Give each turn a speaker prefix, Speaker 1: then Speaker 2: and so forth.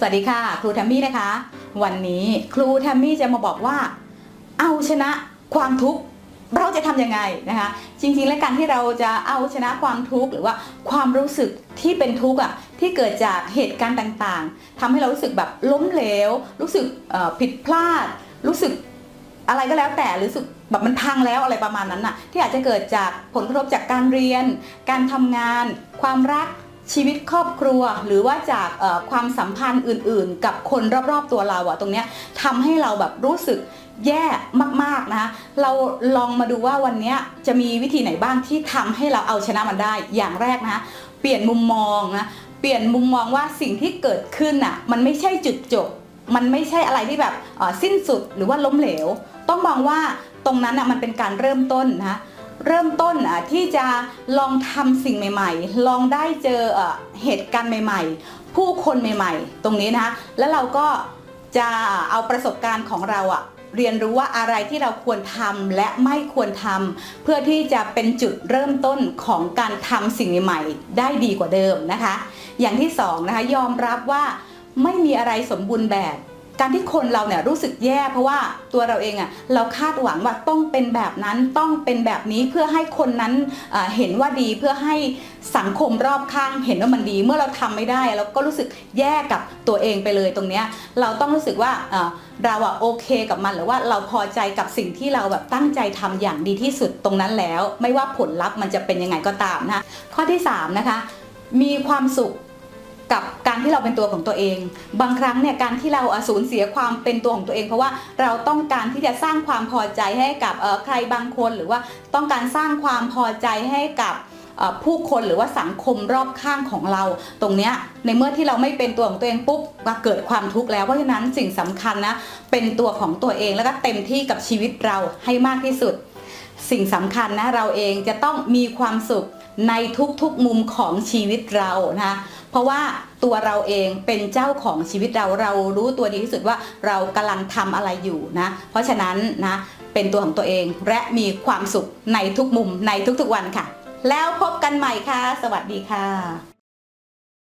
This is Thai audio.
Speaker 1: สวัสดีค่ะ ครูแทมมี่นะคะ วันนี้ครูแทมมี่จะมาบอกว่า เอาชนะความทุกข์เราจะทำยังไงนะคะ จริงๆ แล้วการที่เราจะเอาชนะความทุกข์หรือว่าความรู้สึกที่เป็นทุกข์อะที่เกิดจากเหตุการณ์ต่างๆทำให้เรารู้สึกแบบล้มเหลว รู้สึกผิดพลาด รู้สึกอะไรก็แล้วแต่รู้สึกแบบมันพังแล้วอะไรประมาณนั้นน่ะที่อาจจะเกิดจากผลกระทบจากการเรียน การทำงาน ความรัก ชีวิตครอบครัวหรือว่าจากความสัมพันธ์อื่นๆ กับคนรอบๆตัวเราอะตรงเนี้ยทำให้เราแบบรู้สึกแย่มากๆนะคะเราลองมาดูว่าวันนี้จะมีวิธีไหนบ้างที่ทำให้เราเอาชนะมันได้อย่างแรกนะเปลี่ยนมุมมองนะเปลี่ยนมุมมองว่าสิ่งที่เกิดขึ้นน่ะมันไม่ใช่จุดจบ มันไม่ใช่อะไรที่แบบสิ้นสุดหรือว่าล้มเหลว ต้องมองว่าตรงนั้นน่ะมันเป็นการเริ่มต้นนะ เริ่มต้นอะที่จะลองทำสิ่งใหม่ ๆ ลองได้เจอเอ่อเหตุการณ์ใหม่ ๆ ผู้คนใหม่ ๆ ตรงนี้นะคะแล้วเราก็จะเอาประสบการณ์ของเราอะเรียนรู้ว่าอะไรที่เราควรทำและไม่ควรทำเพื่อที่จะเป็นจุดเริ่มต้นของการทำสิ่งใหม่ๆได้ดีกว่าเดิมนะคะ อย่างที่สองนะคะยอมรับว่าไม่มีอะไรสมบูรณ์แบบ การที่คนเราเนี่ยรู้สึกแย่เพราะว่าตัวเราเองอะ่ะเราคาดหวังว่าต้องเป็นแบบนั้นต้องเป็นแบบนี้เพื่อให้คนนั้นเห็นว่าดีเพื่อให้สังคมรอบข้างเห็นว่ามันดี เมื่อเราทำไม่ได้เราก็รู้สึกแย่กับตัวเองไปเลยตรงเนี้ยเราต้องรู้สึกว่าเราอะโอเคกับมันหรือว่าเราพอใจกับสิ่งที่เราแบบตั้งใจทำอย่างดีที่สุดตรงนั้นแล้ว ไม่ว่าผลลัพธ์มันจะเป็นยังไงก็ตามนะคะข้อที่สามนะคะมีความสุข กับการที่เราเป็นตัวของตัวเอง บางครั้งเนี่ยการที่เราอสูญเสียความเป็นตัวของตัวเอง เพราะว่าเราต้องการที่จะสร้างความพอใจให้กับใครบางคนหรือว่าต้องการสร้างความพอใจให้กับผู้คนหรือว่าสังคมรอบข้างของเรา ตรงนี้ในเมื่อที่เราไม่เป็นตัวของตัวเองปุ๊บมาเกิดความทุกข์แล้วเพราะฉะนั้นสิ่งสำคัญนะเป็นตัวของตัวเองแล้วก็เต็มที่กับชีวิตเราให้มากที่สุด สิ่งสำคัญนะเราเองจะต้องมีความสุขในทุกๆมุมของชีวิตเรานะคะ เพราะว่าตัวเราเองเป็นเจ้าของชีวิตเราเรารู้ตัวดีที่สุดว่าเรากำลังทำอะไรอยู่นะเพราะฉะนั้นนะเป็นตัวของตัวเองและมีความสุขในทุกมุมในทุกๆวันค่ะ แล้วพบกันใหม่ค่ะ สวัสดีค่ะ